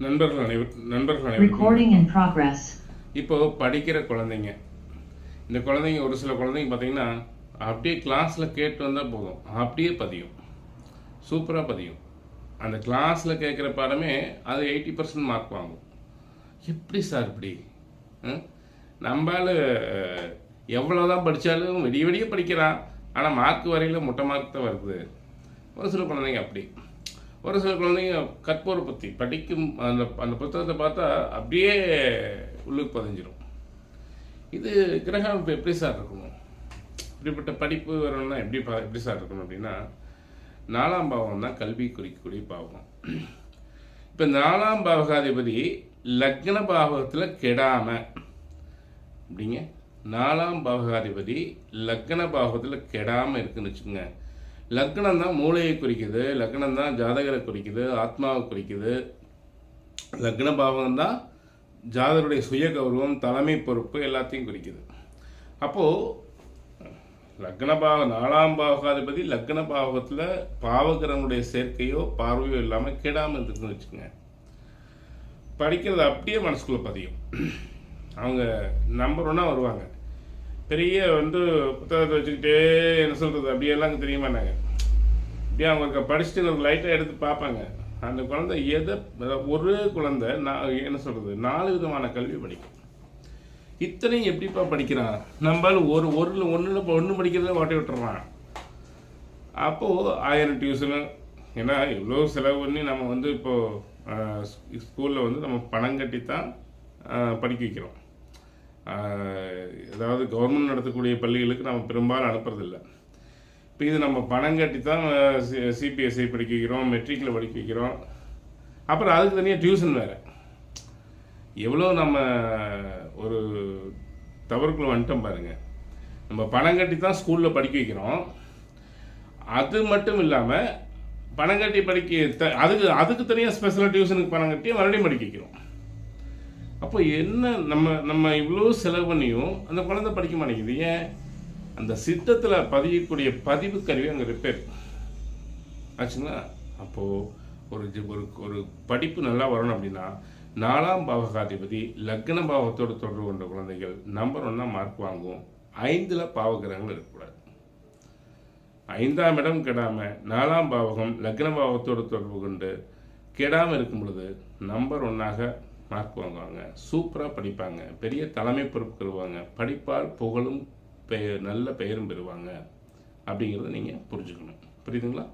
நண்பர்கள் அனைவர் நண்பர்கள் progress. இப்போ படிக்கிற குழந்தைங்க. இந்த குழந்தைங்க ஒரு சில குழந்தைங்க பார்த்தீங்கன்னா அப்படியே கிளாஸில் கேட்டு வந்தால் போதும். அப்படியே பதியும். சூப்பராக பதியும். அந்த கிளாஸில் கேட்குற பாடமே அது எயிட்டி பர்சன்ட் மார்க் வாங்கும். எப்படி சார் இப்படி? ம்? நம்மால் எவ்வளோ தான் படித்தாலும் விடிய விடிய படிக்கிறான். ஆனால் மார்க் வரையில் முட்டை மார்க் தான் வருது. ஒரு சில குழந்தைங்க அப்படி. ஒரு சில குழந்தைங்க கற்போரை பற்றி படிக்கும் அந்த அந்த புத்தகத்தை பார்த்தா அப்படியே உள்ளுக்கு பதிஞ்சிடும் இது கிரக அமைப்பு எப்படி சார் இருக்கணும்? இப்படிப்பட்ட படிப்பு வரணும்னா எப்படி எப்படி சார் இருக்கணும் அப்படின்னா நாலாம் பாவம் தான் கல்வி குறிக்கக்கூடிய பாவம். இப்போ நாலாம் பாவகாதிபதி லக்ன பாவகத்தில் கெடாம அப்படிங்க. நாலாம் பாவகாதிபதி லக்ன பாவகத்தில் கெடாமல் இருக்குன்னு வச்சுக்கோங்க. லக்னம் தான் மூளையை குறிக்குது லக்னம் தான் ஜாதகரை குறிக்குது ஆத்மாவை குறிக்குது. லக்ன பாவகம் தான் ஜாதகருடைய சுய கௌரவம் தலைமை பொறுப்பு எல்லாத்தையும் குறிக்குது. அப்போது லக்ன பாவ நாலாம் பாவகாதிபதி லக்ன பாவகத்தில் பாவகரனுடைய சேர்க்கையோ பார்வையோ இல்லாமல் கெடாமல் இருந்துச்சுன்னு வச்சுக்கோங்க. படிக்கிறது அப்படியே மனசுக்குள்ளே பதியும். அவங்க நம்பர் ஒன்றா வருவாங்க. பெரிய வந்து புத்தகத்தை வச்சுக்கிட்டே என்ன சொல்கிறது அப்படியெல்லாம் அங்கே தெரியுமா நாங்கள் அப்படியே அவங்க படிச்சுட்டு ஒரு லைட்டாக எடுத்து பார்ப்பாங்க. அந்த குழந்தை எதை ஒரு குழந்தை நான் என்ன சொல்கிறது நாலு விதமான கல்வி படிக்கும். இத்தனையும் எப்படிப்பா படிக்கிறான்? நம்மளால் ஒரு ஒரு ஒன்றில் ஒன்று படிக்கிறத ஓட்டி விட்டுறான். அப்போது ஆயிரம் டியூஷனு ஏன்னா இவ்வளோ செலவு பண்ணி நம்ம வந்து இப்போது ஸ்கூலில் வந்து நம்ம பணம் கட்டி தான் படிக்க வைக்கிறோம். அதாவது கவர்மெண்ட் நடத்தக்கூடிய பள்ளிகளுக்கு நம்ம பெரும்பாலும் அனுப்புறதில்ல. இப்போ இது நம்ம பணம் கட்டி தான் சிபிஎஸ்சி படிக்க வைக்கிறோம் மெட்ரிக்கில் படிக்க வைக்கிறோம். அப்புறம் அதுக்கு தனியாக டியூஷன் வேறு. எவ்வளோ நம்ம ஒரு தவறுக்குள்ள வந்துட்டோம் பாருங்கள் நம்ம பணம் கட்டி தான் ஸ்கூலில் படிக்க வைக்கிறோம். அது மட்டும் இல்லாமல் பணம் கட்டி படிக்க த- அதுக்கு அதுக்கு தனியாக ஸ்பெஷலாக டியூஷனுக்கு பணம் கட்டி மறுபடியும் படிக்க வைக்கிறோம். அப்போ என்ன நம்ம நம்ம இவ்வளோ செலவு பண்ணியும் அந்த குழந்தை படிக்க மாட்டேங்குது. ஏன்? அந்த சித்தத்தில் பதியக்கூடிய பதிவு கருவி அங்கே ரிப்பேர் ஆச்சுங்களா? அப்போது ஒரு ஒரு ஒரு படிப்பு நல்லா வரணும் அப்படின்னா நாலாம் பாவகாதிபதி லக்ன பாவத்தோடு தொடர்பு கொண்ட குழந்தைகள் நம்பர் ஒன்றா மார்க் வாங்கும். ஐந்தில் பாவகிரகங்கள் இருக்கக்கூடாது. ஐந்தாம் இடம் கெடாமல் நாலாம் பாவகம் லக்ன பாவத்தோடு தொடர்பு கொண்டு கெடாமல் இருக்கும் பொழுது நம்பர் ஒன்றாக மார்க் வாங்குவாங்க. சூப்பராக படிப்பாங்க. பெரிய தலைமை பொறுப்பு பெறுவாங்க படிப்பால் புகழும் பெயர் நல்ல பெயரும் பெறுவாங்க. அப்படிங்கிறத நீங்கள் புரிஞ்சுக்கணும். புரியுதுங்களா?